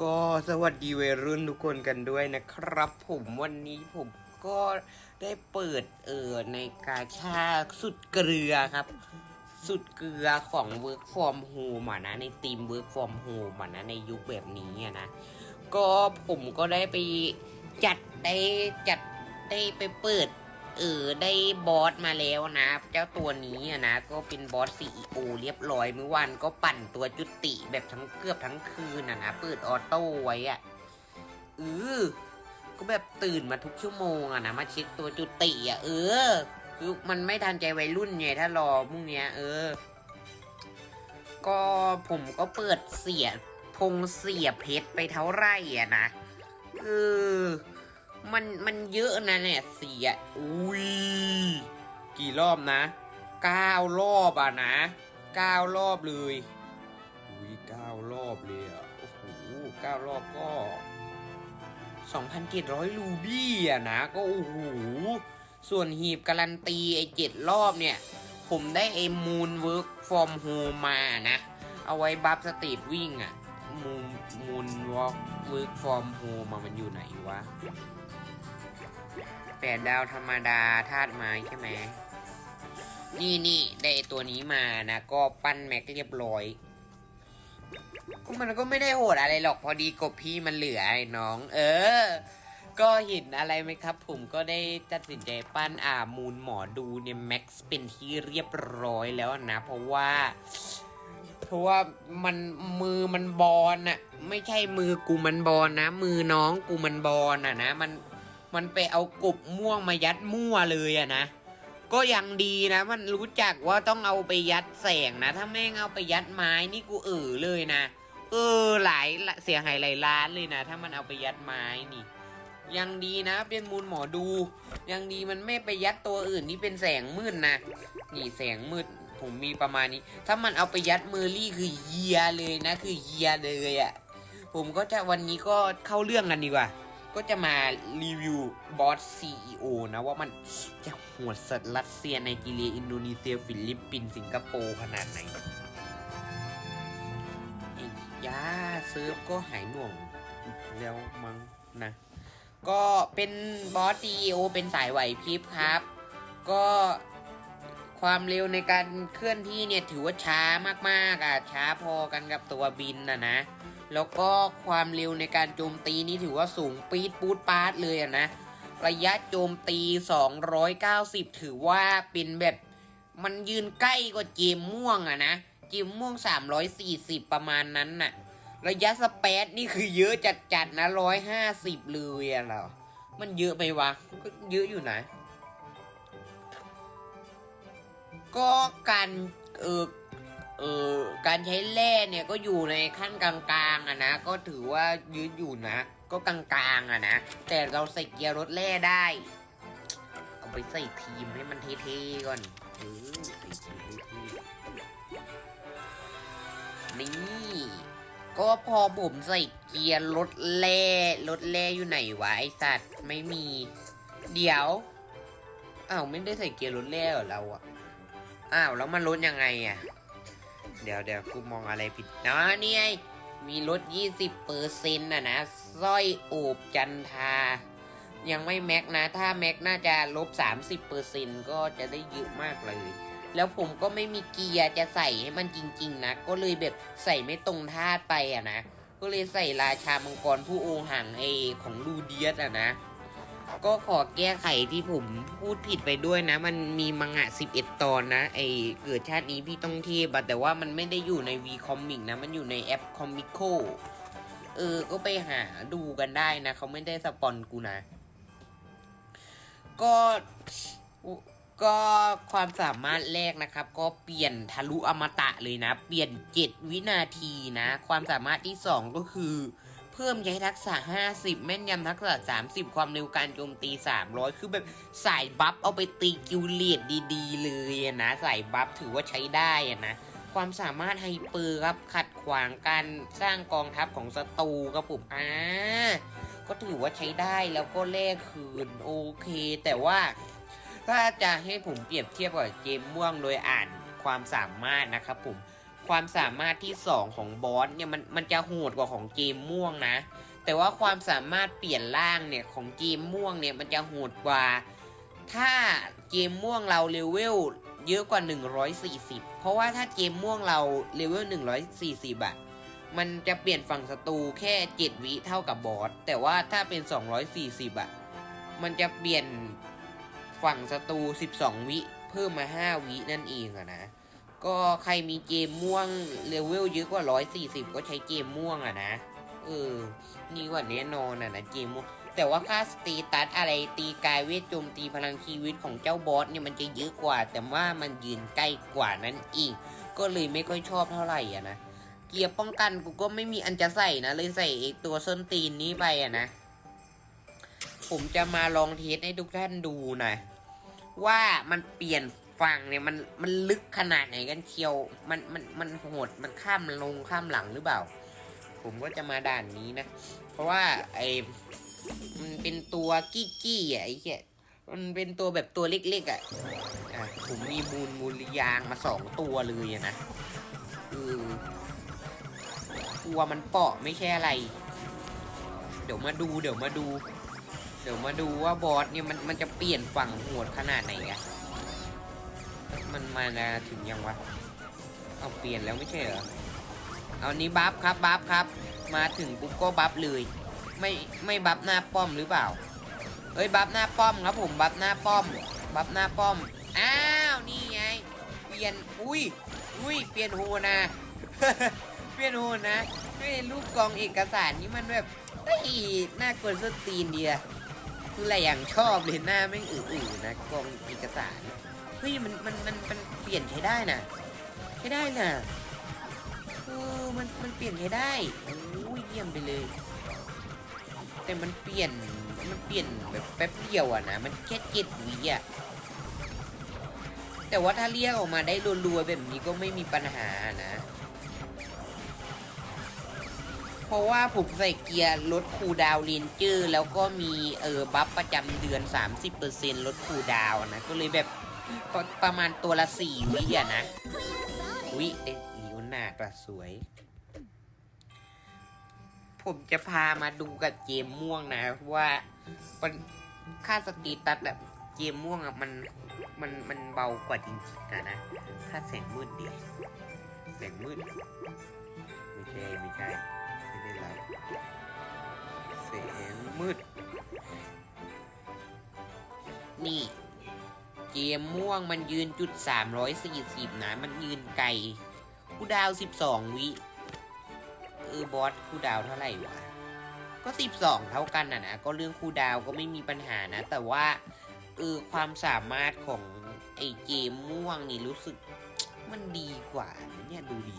ก็สวัสดีวัยรุ่นทุกคนกันด้วยนะครับ ผมวันนี้ผมก็ได้เปิดเออในกาชาสุดเกลือครับ สุดเกลือของ Work from Home อะนะในทีม Work from Home อะนะในยุคแบบนี้อะนะ ก็ผมก็ได้ไปจัดได้จัดได้ไปเปิด เออได้บอสมาแล้วนะ เจ้าตัวนี้นะก็เป็นบอส CEO เรียบร้อยเมื่อวานก็ปั่นตัวจุติแบบทั้งเกือบทั้งคืนอะนะเปิดออโต้ไว้อะเออก็แบบตื่นมาทุกชั่วโมงอะนะมาเช็คตัวจุติอะเออคือมันไม่ทันใจวัยรุ่นไงถ้ารอพรุ่งนี้เออ ก็ผมก็เปิดเสียพงเสียเพชรไปเท่าไร่อะนะเออ มันมันเยอะนะเนี่ยเสียอุ้ยกี่รอบนะเก้ารอบอะนะเก้ารอบเลยอุ้ยเก้ารอบเลยอะโอ้โหเก้ารอบก็สองพันเจ็ดร้อยรูบี้อะนะก็โอ้โหส่วนหีบการันตีไอ้เจ็ดรอบเนี่ย ผมได้ไอ้มูนเวิร์กฟอร์มโฮมานะ เอาไว้บัฟสตรีทวิ่งอะมูนมูนวอล์กเวิร์กฟอร์มโฮมามันอยู่ไหนวะ แปดดาวธรรมดาธาตุไม้ใช่ไหม นี่นี่ได้ตัวนี้มานะ ก็ปั้นแม็กเรียบร้อยก็มันก็ไม่ได้โหดอะไรหรอกพอดีกบพี่มันเหลือไอ้น้อง เออ ก็เห็นอะไรไหมครับ ผมก็ได้ตัดสินใจปั้นอ่ามูลหมอดูเนี่ยแม็กซ์เป็นที่เรียบร้อยแล้วนะ เพราะว่า เพราะว่ามันมือมันบอลน่ะไม่ใช่มือกูมันบอลนะ มือน้องกูมันบอลน่ะนะ มัน มันไปเอากบม่วงมายัดมั่วเลยอะนะ ก็ยังดีนะ มันรู้จักว่าต้องเอาไปยัดแสงนะ ถ้าแม่งเอาไปยัดไม้นี่กูเออเลยนะ เออหลายเสียหายหลายล้านเลยนะ ถ้ามันเอาไปยัดไม้นี่ ยังดีนะ เป็นมูลหมอดู ยังดีมันไม่ไปยัดตัวอื่นที่เป็นแสงมืดนะ นี่แสงมืดผมมีประมาณนี้ ถ้ามันเอาไปยัดเมอร์รี่คือเยียเลยนะ คือเยียเลยอะ่ะ ผมก็จะวันนี้ก็เข้าเรื่องกันดีกว่า ก็จะมารีวิวบอส CEO นะว่ามันจะโหดสัตว์รัสเซียไนจีเรีย อินโดนีเซีย ฟิลิปปินส์สิงคโปร์ขนาดไหนไอ้ยาเซิร์ฟก็หายหน่วงแล้วมั้งนะ ก็เป็นบอส CEO เป็นสายไหวพริบครับ ก็ความเร็วในการเคลื่อนที่เนี่ยถือว่าช้ามากๆอะช้าพอกันกับตัวบินนะนะ แล้วก็ความเร็วในการโจมตีนี่ถือว่าสูงปี๊ดปูดปาดเลยอะนะ ระยะโจมตี 290 ถือว่าเป็นแบบ มันยืนใกล้กว่าเจมม่วงอะนะ เจมม่วง 340 ประมาณนั้นน่ะ ระยะสเปซนี่คือเยอะจัดๆนะ 150 เลยอะเรามันเยอะไปวะ ก็เยอะอยู่นะ ก็การเออ เออการใช้แร่เนี่ยก็อยู่ในขั้นกลางๆอะนะก็ถือว่ายืดอยู่นะ ก็กลางๆอะนะแต่เราใส่เกียร์รถแร่ได้ เอาไปใส่ทีมให้มันเท่ๆก่อนเออใส่ทีมเท่ๆนี่ก็พอผมใส่เกียร์รถแร่รถแร่อยู่ไหนวะไอสัตว์ไม่มี เดี๋ยวอ้าวไม่ได้ใส่เกียร์รถแร่เหรอเราอะอ้าวแล้วมันลดยังไงอะ เดี๋ยวเดี๋ยวกูมองอะไรผิดนะนี่ไงมีลด 20เปอร์เซ็นต์นะนะสร้อยโอบจันทา ยังไม่แม็กนะ ถ้าแม็กน่าจะลบ 30เปอร์เซ็นต์ก็จะได้เยอะมากเลย แล้วผมก็ไม่มีเกียร์จะใส่ให้มันจริง ๆ นะ ก็เลยแบบใส่ไม่ตรงธาตุไปอะนะ ก็เลยใส่ราชามังกรผู้โอหังเอของลูเดียสอะนะ ก็ขอแก้ไขที่ผมพูดผิดไปด้วยนะ มันมีมังงะ 11 ตอนนะ ไอเกิดชาตินี้พี่ต้องเทพอะแต่ว่ามันไม่ได้อยู่ใน V Comic นะ มันอยู่ในแอป Comico เออ ก็ไปหาดูกันได้นะ เขาไม่ได้สปอนกูนะ ก็ก็ความสามารถแรกนะครับ ก็เปลี่ยนทะลุอมตะเลยนะ เปลี่ยน7วินาทีนะ ความสามารถที่2ก็คือ เพิ่มใช้ทักษะ 50 แม่นยำทักษะ 30 ความเร็วการโจมตี 300 คือแบบสายบัฟเอาไปตีกิวเลียดดีๆ เลยอะนะสายบัฟถือว่าใช้ได้อะนะความสามารถไฮเปอร์ครับขัดขวางการสร้างกองทัพของศัตรูครับผมอ่าก็ถือว่าใช้ได้แล้วก็แลกคืนโอเค แต่ว่าถ้าจะให้ผมเปรียบเทียบกับเกมม่วงโดยอ่านความสามารถนะครับผม ความสามารถที่สองของบอสเนี่ยมันมันจะโหดกว่าของเกมม่วงนะ แต่ว่าความสามารถเปลี่ยนร่างเนี่ยของเกมม่วงเนี่ยมันจะโหดกว่า ถ้าเกมม่วงเราเลเวลเยอะกว่า 140 เพราะว่าถ้าเกมม่วงเราเลเวล140อะมันจะเปลี่ยนฝั่งศัตรูแค่ 7 วิเท่ากับบอส แต่ว่าถ้าเป็น 240อะมันจะเปลี่ยนฝั่งศัตรู 12 วิ เพิ่มมา 5 วินั่นเองอะนะ ก็ใครมีเกมม่วงเลเวลเยอะกว่า140ก็ใช้เกมม่วงอะนะ เออ นี่ว่าแน่นอนอะนะเกมม่วง แต่ว่าค่าสตีตัสอะไรตีกายเวทโจมตีพลังชีวิตของเจ้าบอสเนี่ยมันจะเยอะกว่า แต่ว่ามันยืนใกล้กว่านั้นอีก ก็เลยไม่ค่อยชอบเท่าไหร่อะนะ เกียร์ป้องกันกูก็ไม่มีอันจะใส่นะ เลยใส่ตัวส้นตีนนี้ไปอะนะ ผมจะมาลองเทสให้ทุกท่านดูหนะว่ามันเปลี่ยน ฝั่งเนี่ยมันมันลึกขนาดไหนกันเชียว มันมันมันโหดมันข้ามลงข้ามหลังหรือเปล่า ผมก็จะมาด่านนี้นะ เพราะว่าไอมันเป็นตัวกี้กี้อะไอ้เหี้ยมันเป็นตัวแบบตัวเล็กๆอะอะผมมีมูลมูลยางมาสองตัวเลยอะนะเออตัวมันเปาะไม่ใช่อะไร เดี๋ยวมาดูเดี๋ยวมาดู เดี๋ยวมาดูว่าบอสเนี่ยมันมันจะเปลี่ยนฝั่งโหดขนาดไหนอะ มันมานะถึงยังวะ เอาเปลี่ยนแล้วไม่ใช่เหรอ เอานี้บัฟครับบัฟครับ มาถึงปุ๊บก็บัฟเลย ไม่ไม่บัฟหน้าป้อมหรือเปล่า เฮ้ยบัฟหน้าป้อมครับผมบัฟหน้าป้อม บัฟหน้าป้อม อ้าวนี่ไง เปลี่ยน อุ้ย อุ้ยเปลี่ยนโหนะ เปลี่ยนโหนะไม่รูปกองเอกสารนี่มันแบบเฮ้ยน่ากวสตีนเดียคืออะไรอย่างชอบเลยหน้าไม่งอื่นๆนะกองเอกสาร เฮ้ยมันมันมันมันเปลี่ยนใช้ได้นะใช้ได้น่ะเออมันมันเปลี่ยนใช้ได้โอ้ยเยี่ยมไปเลย แต่มันเปลี่ยนมันเปลี่ยนแบบแป๊บเดียวอะนะมันแค่เจ็ดวิอะแต่ว่าถ้าเรียกออกมาได้รัวๆแบบนี้ก็ไม่มีปัญหานะ เพราะว่าผมใส่เกียร์ลดคูดาวเรนเจอร์แล้วก็มีเออบัฟประจำเดือน 30%ลดคูดาวนะ ก็เลยแบบ ประประมาณตัวละสี่วิอะนะวิเอ๊ะลิวหนาร์ดอะสวย ผมจะพามาดูกับเกมม่วงนะว่ามันค่าสตีตัสแบบเกมม่วงอะมันมันมันเบากว่าจริงๆนะนะ ค่าแสงมืดเดียว แสงมืด มม่วงมันยืนจุด340นะ มันยืนไกลกูดาว12วิเออบอสคูดาวเท่าไหร่วะ ก็สิบสองเท่ากันนะนะ ก็เรื่องคูดาวก็ไม่มีปัญหานะ แต่ว่าเออความสามารถของไอเกมม่วงนี่รู้สึก มันดีกว่านะเนี่ยดูดี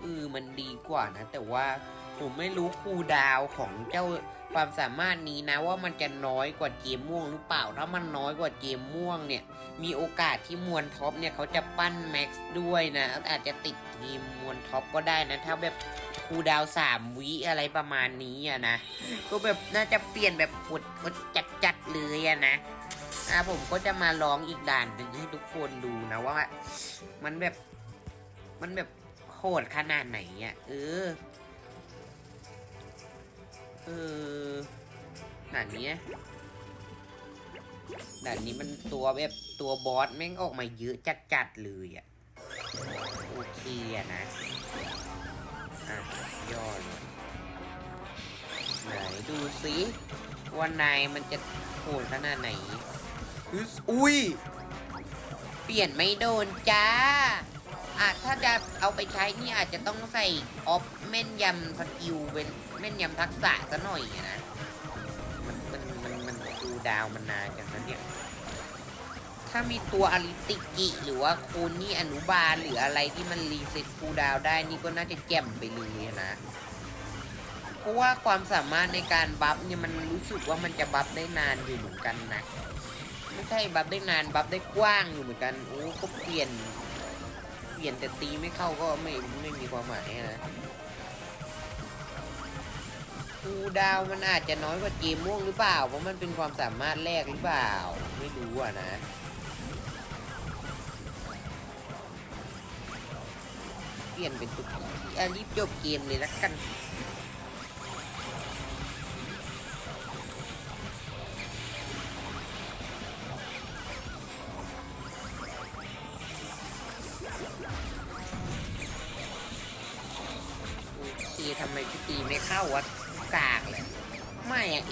เออมันดีกว่านะ แต่ว่า ผมไม่รู้คูดาวของเจ้าความสามารถนี้นะว่ามันจะน้อยกว่าเกมม่วงหรือเปล่า ถ้ามันน้อยกว่าเกมม่วงเนี่ย มีโอกาสที่มวลท็อปเนี่ยเขาจะปั้นแม็กซ์ด้วยนะ อาจจะติดทีมมวลท็อปก็ได้นะ ถ้าแบบคูดาวสามวิอะไรประมาณนี้อะนะ ก็แบบน่าจะเปลี่ยนแบบหดหดจัดจัดเลยอะนะอะผมก็จะมาลองอีกด่านหนึ่งให้ทุกคนดูนะว่า มันแบบมันแบบโหดขนาดไหนอะเออ เออด่านเนี้ยด่านนี้มันตัวแบบตัวบอสแม่งออกมาเยอะจัดๆเลยอะโอเคอะนะ อะย่อเลยไหนดูสิว่านายมันจะโหดขนาดไหนอึ๊สอุ้ย เปลี่ยนไม่โดนจ้า อะถ้าจะเอาไปใช้นี่อาจจะต้องใส่ออฟแม่นยำสกิลเป็นแม่นยำทักษะซะหน่อยนะ มันมันมันมันดูดาวมันนานจังนะเนี่ย ถ้ามีตัวอลิติกิ หรือว่าโคนี่อนุบาลหรืออะไรที่มันรีเซ็ตคูดาวได้นี่ก็น่าจะแจ่มไปเลยนะ เพราะว่าความสามารถในการบัฟเนี่ยมันรู้สึกว่ามันจะบัฟได้นานอยู่เหมือนกันนะ ไม่ใช่บัฟได้นานบัฟได้กว้างอยู่เหมือนกัน โอ้ก็เปลี่ยน ลี่ยนแต่ตีไม่เข้าก็ไม่ไม่มีความหมายนะคูดาวมันอาจจะน้อยกว่าเกมม่วงหรือเปล่า เพราะมันเป็นความสามารถแรกหรือเปล่า ไม่รู้อะนะเปลี่ยนเป็นตุ๊กตีรีบจบเกมเลยละกัน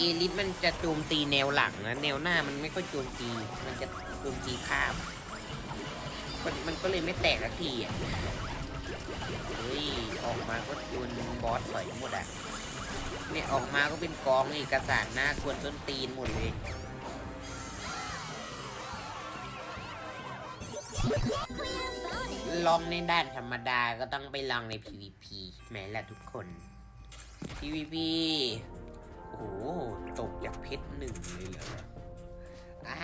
เอลิสมันจะโจมตีแนวหลังนะแนวหน้ามันไม่ค่อยโจมตี มันจะโจมตีข้ามมันมันก็เลยไม่แตกสักทีอะเฮ้ยออกมาก็โดนบอสต่อยหมดอะเนี่ยออกมาก็เป็นกองเอกสารหน้ากวนต้นตีนหมดเลยลองในด้านธรรมดาก็ต้องไปลองใน PVP แม้ละทุกคน PVP โอ้โหตกจากเพชรหนึ่งเลยเหรออ้า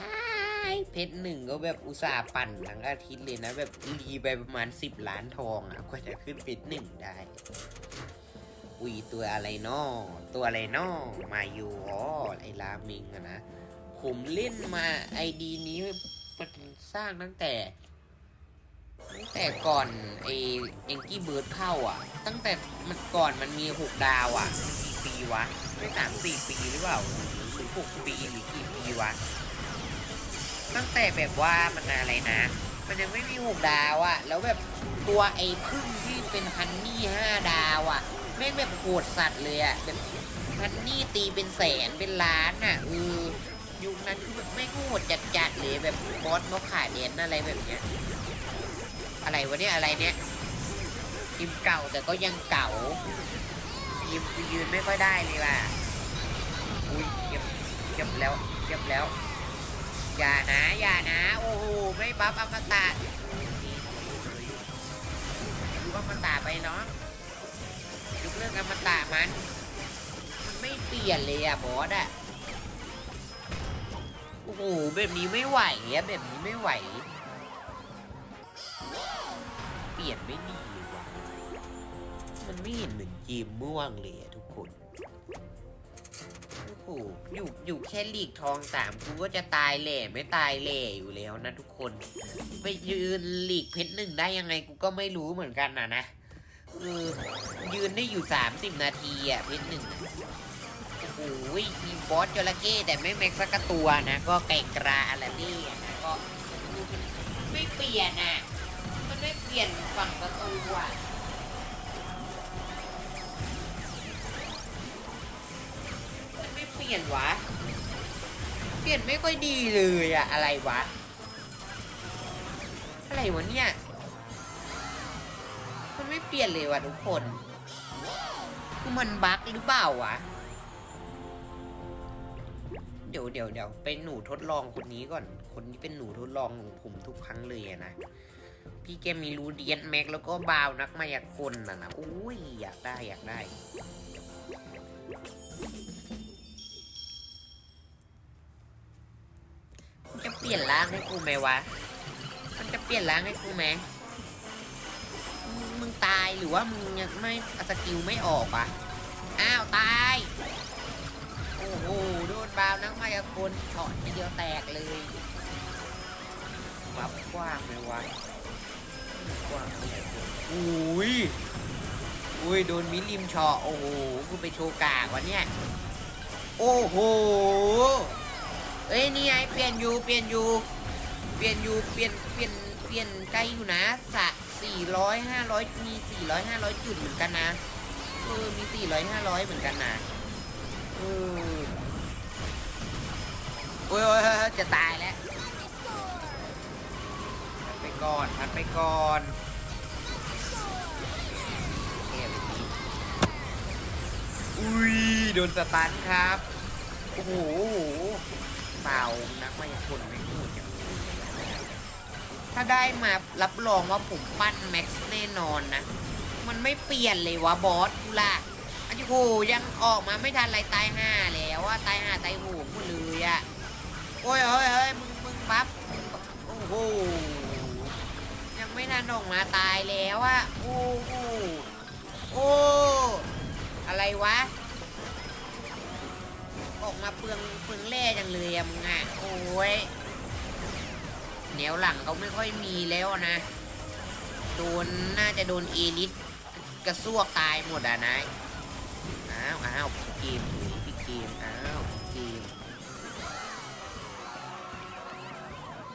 ยเพชรหนึ่งก็แบบอุตส่าห์ปั่นทั้งอาทิตย์เลยนะ แบบรีไปประมาณ10ล้านทองอะกว่าจะขึ้นเพชรหนึ่งได้อุ้ยตัวอะไรนอตัวอะไรนอมาอยู่อ๋อไอรามิงอะนะ ผมเล่นมาไอดีนี้มันสร้างตั้งแต่ แต่ก่อนไอเอ็งกี้เบิร์ดเข้าอะ ตั้งแต่มันก่อนมันมีหกดาวอะกี่ปีวะไม่สามสี่ปีหรือเปล่าหรือหกปีหรือกี่ปีวะ ตั้งแต่แบบว่ามันอะไรนะ มันยังไม่มีหกดาวอะ แล้วแบบตัวไอ้พึ่งที่เป็นฮันนี่ห้าดาวอะแม่งแบบโหดสัตว์เลยอะแบบฮันนี่ตีเป็นแสนเป็นล้านอะเออยุคนั้นคือแบบไม่โหดจัดๆเลยแบบบอสนกขาเดนอะไรแบบเนี้ย อะไรวะเนี่ยอะไรเนี่ยทีมเก่าแต่ก็ยังเก่าทีมยืนไม่ค่อยได้เลยว่ะอุ้ยเจ็บเจ็บแล้วเจ็บแล้ว อย่านะอย่านะโอ้โหไม่บัฟอมตะดูอมตะไปเนาะยุกเรื่องอมตะมันมันไม่เปลี่ยนเลยอะบอสอะโอ้โหแบบนี้ไม่ไหวอะแบบนี้ไม่ไหว เปลี่ยนไม่ดีเลยว่ะมันไม่เห็นเหมือนเกมม่วงเลยอะทุกคนโอ้โหอยู่อยู่แค่ลีกทองสามกูก็จะตายแหล่ไม่ตายแหล่อยู่แล้วนะทุกคน ไปยืนลีกเพชรหนึ่งได้ยังไงกูก็ไม่รู้เหมือนกันนะนะเออยืนได้อยู่สามสิบนาทีอะเพชรหนึ่งโอ้โหมีบอสจระเข้แต่ไม่แม็กสักตัวนะ ก็ไก่กราอะไรนี่นะก็ไม่เปลี่ยนอะ ลี่ยนฝั่งประตูอะมันไม่เปลี่ยนวะ เปลี่ยนไม่ค่อยดีเลยอะอะไรวะ อะไรวะเนี่ย มันไม่เปลี่ยนเลยวะทุกคนคือมันบั๊กหรือเปล่าวะ เดี๋ยวเดี๋ยวเดี๋ยวเป็นหนูทดลองคนนี้ก่อน คนนี้เป็นหนูทดลองของผมทุกครั้งเลยนะ พี่แกมีรูเดียนแม็กแล้วก็บาวนักมายากลนะนะอุ้ยอยากได้อยากได้ มันจะเปลี่ยนร่างให้กูไหมวะ มันจะเปลี่ยนร่างให้กูไหมมึงมึงตายหรือว่ามึงยังไม่สกิลไม่ออกอะ อ้าวตาย โอ้โหโดนบาวนักมายากลถอดทีเดียวแตกเลยวับกว้างเลยวะ กว้างเท่าไหร่อุ้ยอุ้ยโดนมิลิมชอโอ้โหกูไปโชว์กากวะเนี่ยโอ้โหเอ้ยนี่ไงเปลี่ยนอยู่เปลี่ยนอยู่เปลี่ยนอยู่เปลี่ยนเปลี่ยนเปลี่ยนไกลอยู่นะสะสี่ร้อยห้าร้อยมีสี่ร้อยห้าร้อยจุดเหมือนกันนะเออมีสี่ร้อยห้าร้อยเหมือนกันนะเออโอ้ยจะตายแล้ว ก่อนพัดไปก่อนเท่แบบนี้อุ้ยโดนสตันครับ โอ้โหเปล่านักมายากลไม่พูดอย่างนี้ถ้าได้มารับรองว่าผมปั้นแม็กซ์แน่นอนนะ มันไม่เปลี่ยนเลยวะบอสกูล่ะอันนี้โหยังออกมาไม่ทันไรตายห่าแล้วอะตายห่าตายหงกูเลยอะโอ้ยเฮ้ยเฮ้ยมึงมึงบัฟโอ้โห ไม่ทันออกมาตายแล้วอะโอ้โหโอ้ อะไรวะ ออกมาเปลืองเปลืองแร่จังเลยอะมึงอะโอ้ยแนวหลังเขาไม่ค่อยมีแล้วนะ โดนน่าจะโดนเอลิสกระซวกตายหมดอะนายอ้าวอ้าวพี่เกมพี่เกมอ้าวพี่เกม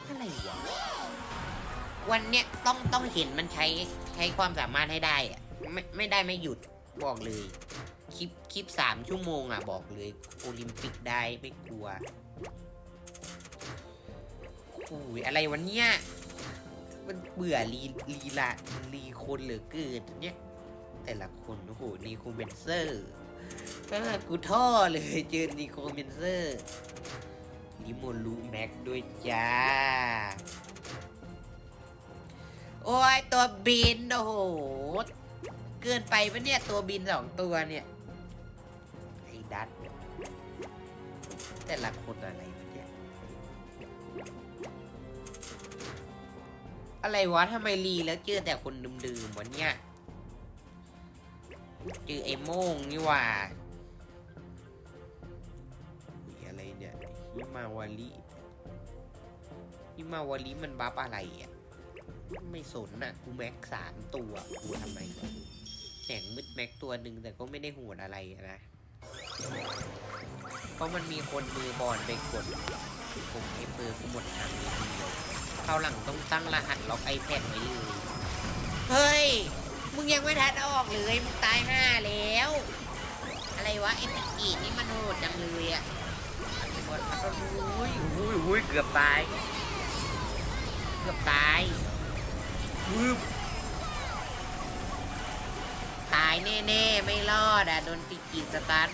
อะไรวะ วันเนี้ยต้องต้องเห็นมันใช้ใช้ความสามารถให้ได้อะไม่ไม่ได้ไม่หยุดบอกเลย คลิปคลิปสามชั่วโมงอะ บอกเลย โอลิมปิกได้ไม่กลัวโอ้ยอะไรวันเนี้ยมันเบื่อลีลีละลีคนเหลือเกินเนี่ย แต่ละคนโอ้โหนีโคเมนเซอร์ก็กูท่อเลยเจอนีโคเมนเซอร์ลิโมลูแม็กด้วยจ้า โอ้ยตัวบินโอ้โห เกินไปปะเนี่ยตัวบินสองตัวเนี่ยไอ้ดัตแต่ละคนอะไรเนี่ยอะไรวะทำไมรีแล้วเจอแต่คนดื่มๆวะเนี่ยเจอไอ้โม่งนี่ว่าอุ๊ยอะไรเนี่ยฮิมาวาริฮิมาวาริมันบัฟอะไรอะ ไม่สนน่ะ กูแม็กสามตัว กูทำไมวะแสงมืดแม็กตัวหนึ่งแต่ก็ไม่ได้โหดอะไรนะ เพราะมันมีคนมือบอลไปกดผมไอเปอร์กูหมดทางเลยทีเดียวคราวหลังต้องตั้งรหัสล็อกไอแพดไว้เลย เฮ้ย มึงยังไม่ทัดออกเลย มึงตายห้าแล้ว อะไรวะไอติกีนี่มันโหดจังเลยอะไอ้บอลพัดก็อุ้ยอุ้ยอุ้ยเกือบตาย เกือบตาย วืบตายแน่ๆ ไม่รอดอะ โดนติกีสตาร์ท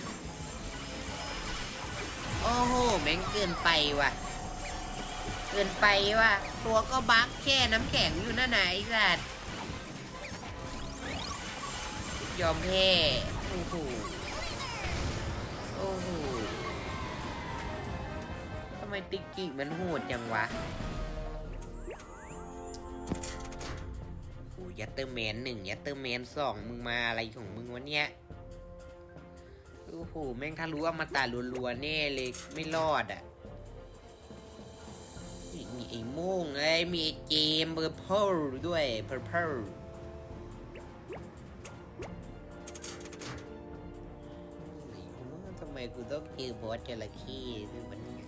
โอ้โหแม่งเกินไปว่ะ เกินไปว่ะ ตัวก็บักแค่น้ำแข็งอยู่นั่นไหนสัตว์ยอมแพ้โอ้โหโอ้โหทำไมติกิมันโหดจังวะ ยัตเตอร์แมนหนึ่งยัตเตอร์แมนสองมึงมาอะไรของมึงวะเนี่ยโอ้โหแม่งถ้ารู้ว่ามาตาลัวๆแน่เลยไม่รอดอะมีมีไอ้โม่งไอ้มีไอเจมเบอร์เพลด้วยเพอร์เพลทำไมกูต้องเจอบอสจระเข้ด้วยมันเนี่ย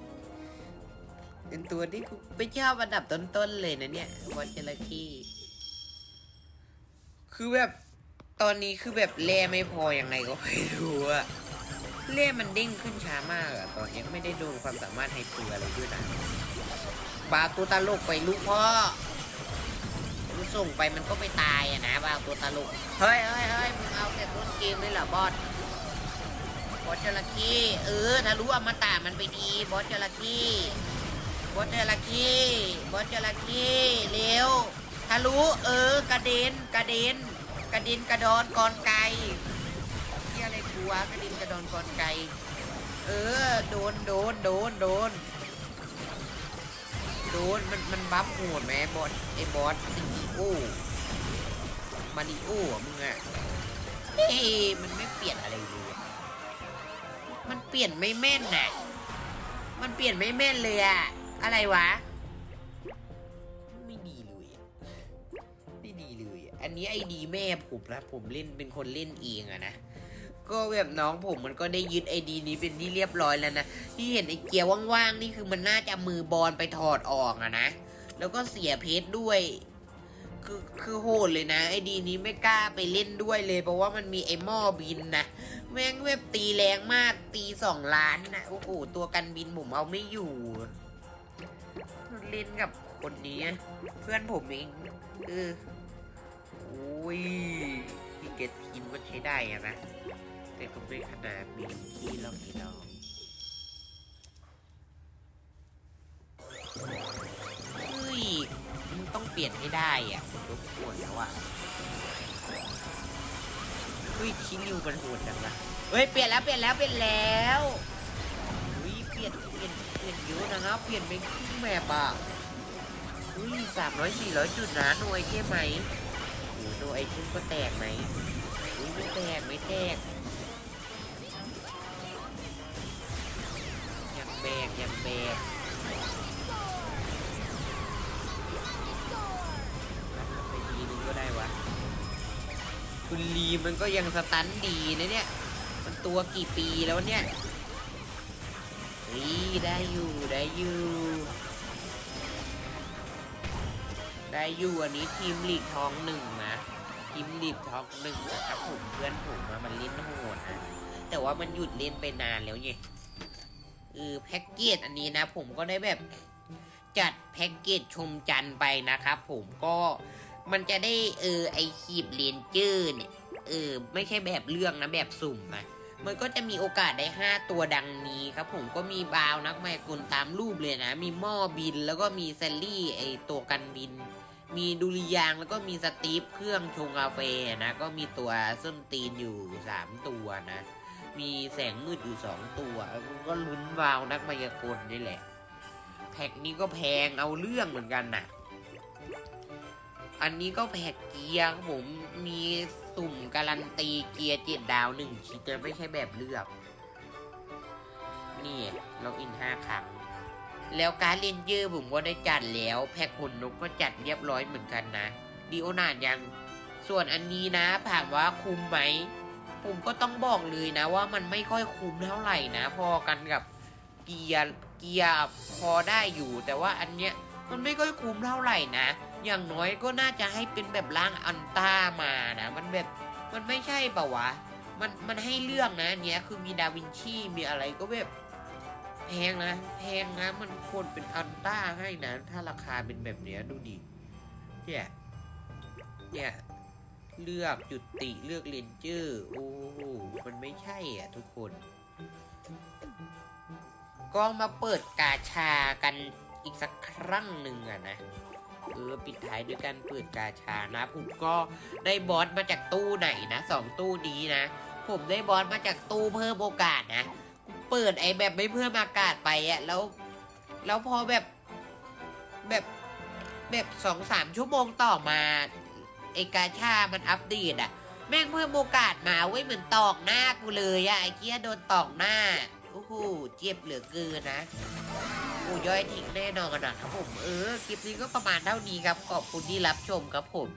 เป็นตัวที่กูไม่ชอบอันดับต้นๆเลยนะเนี่ยบอสจระเข้ คือแบบตอนนี้คือแบบแร่ไม่พออย่างไรก็ไม่รู้อะแร่มันเด้งขึ้นช้ามากอะตอนนี้ไม่ได้ดนความสามารถไฮเปอร์อะไรด้วยนะบาตัวตลกไปลูกพ่อส่งไปมันก็ไปตายอะนะบาตัวตลกเฮ้ยเฮ้ยเฮ้ยมึงเอาแต่ต้นเกมเลยเหรอบอสบอสจระเข้เออถ้ารู้อมตะมันไปดีบอสจระเข้บอสจระเข้บอสจระเข้เร็วถ้ารู้เออกระเด็นกระเด็น กระด็นกระดอนกอนไกที่อะไรกลัวกระด็นกระดอนกอนไกเออโดนโดนโดนโดนโดนมันมันบัฟโหดไหมบอสไอ้บอสซิงโอมาริโอ้มึงอะเฮ้ยมันไม่เปลี่ยนอะไรเลยมันเปลี่ยนไม่แม่นน่ะมันเปลี่ยนไม่แม่นเลยอะอะไรวะ อันนี้ไอดีแม่ผมนะผมเล่นเป็นคนเล่นเองอะนะก็แบบน้องผมมันก็ได้ยึดไอดีนี้เป็นที่เรียบร้อยแล้วนะที่เห็นไอเกียร์ว่างๆนี่คือมันน่าจะมือบอลไปถอดออกอะนะแล้วก็เสียเพชรด้วย คือคือโหดเลยนะไอดีนี้ไม่กล้าไปเล่นด้วยเลย เพราะว่ามันมีไอหม้อบินนะแม่งเว็บตีแรงมากตีสองล้านนะโอ้โหตัวกันบินผมเอาไม่อยู่เล่นกับคนนี้เพื่อนผมเองเออ อุ้ยพี่เกตทีมก็ใช้ได้อะนะ แต่ก็ไม่ขนาดมีที่เราไอ้ดอกเฮ้ยมันต้องเปลี่ยนให้ได้อะรบกวนแล้วอะเฮ้ยคินิวมันโหดจังนะเฮ้ยเปลี่ยนแล้วเปลี่ยนแล้วเปลี่ยนแล้วเฮ้ยเปลี่ยนเปลี่ยนเปลี่ยนเยอะนะครับเปลี่ยนเป็นครึ่งแมปอะเฮ้ยสามร้อยสี่ร้อยจุดนะหน่วยเทมไหม หหน่วไอเทมก็แตกไหมเฮ้ยไม่แตกไม่แตกยังแบกยังแบกรับไปทีนึงก็ได้วะมันก็ยังสตันดีนะเนี่ย มันตัวกี่ปีแล้วเนี่ยเฮ้ยได้อยู่ได้อยู่ได้อยู่อันนี้ทีมลีกทองหนึ่ง นะทีมลีกทองหนึ่งนะครับผมเพื่อนผมอะมันเล่นโหดนะแต่ว่ามันหยุดเล่นไปนานแล้วไงเออแพ็กเกจอันนี้นะ ผมก็ได้แบบจัดแพ็กเกจชมจันไปนะครับผมก็มันจะได้เออไอคีบเลนเจอร์เนี่ยเออไม่ใช่แบบเรื่องนะแบบสุ่มนะมันก็จะมีโอกาสได้ 5 ตัวดังนี้ครับ ผมก็มีบาวนักไมกุลตามรูปเลยนะ มีหม้อบินแล้วก็มีแซลลี่ไอตัวกันบิน มีดุริยางแล้วก็มีสตีฟเครื่องชงกาแฟนะ ก็มีตัวส้นตีนอยู่3ตัวนะ มีแสงมืดอยู่2ตัวก็ลุ้นวาวนักมายากลนี่แหละ แพ็กนี้ก็แพงเอาเรื่องเหมือนกันน่ะ อันนี้ก็แพ็กเกียร์ครับผมมีสุ่มการันตีเกียร์เจ็ดดาวหนึ่งชิ้นแต่ไม่ใช่แบบเลือก นี่ล็อกอินห้าครั้ง แล้วการเลนเจอร์ผมก็ได้จัดแล้ว แพ็กขนนกก็จัดเรียบร้อยเหมือนกันนะดีโอนานยัง ส่วนอันนี้นะถามว่าคุ้มไหม ผมก็ต้องบอกเลยนะว่ามันไม่ค่อยคุ้มเท่าไหร่นะ พอกันกับเกียร์เกียร์พอได้อยู่ แต่ว่าอันเนี้ยมันไม่ค่อยคุ้มเท่าไหร่นะ อย่างน้อยก็น่าจะให้เป็นแบบร่างอันต้ามานะ มันแบบมันไม่ใช่ปะวะ มันมันให้เรื่องนะอันเนี้ยคือมีดาวินชีมีอะไรก็แบบ พงนะ แพงนะ มันควรเป็นอันต้าให้นะ ถ้าราคาเป็นแบบเนี้ยดูดิเนี่ยเนี่ยเลือกจุดติเลือกเลนเจอร์โอ้โหมันไม่ใช่อะทุกคน ก็มาเปิดกาชากันอีกสักครั้งหนึ่งอะนะเออปิดท้ายด้วยการเปิดกาชานะผมก็ได้บอสมาจากตู้ไหนนะสองตู้นี้นะ ผมได้บอสมาจากตู้เพิ่มโอกาสนะ เปิดไอ้แบบไม่เพิ่อมอากาศไปอะแล้ว แล้วพอแบบแบบแบบสองสามชั่วโมงต่อมาไอกาชามันอัปเดตอะแม่งเพิ่มโอกาสมาเว้ยเหมือนตอกหน้ากูเลยอะไอ้เกี้ยโดนตอกหน้าโอ้โหเจ็บเหลือเกินนะโอ้ย่อยทิ้งแน่นอนนะครับผมเออคลิปนี้ก็ประมาณเท่านี้ครับขอบคุณที่รับชมครับผม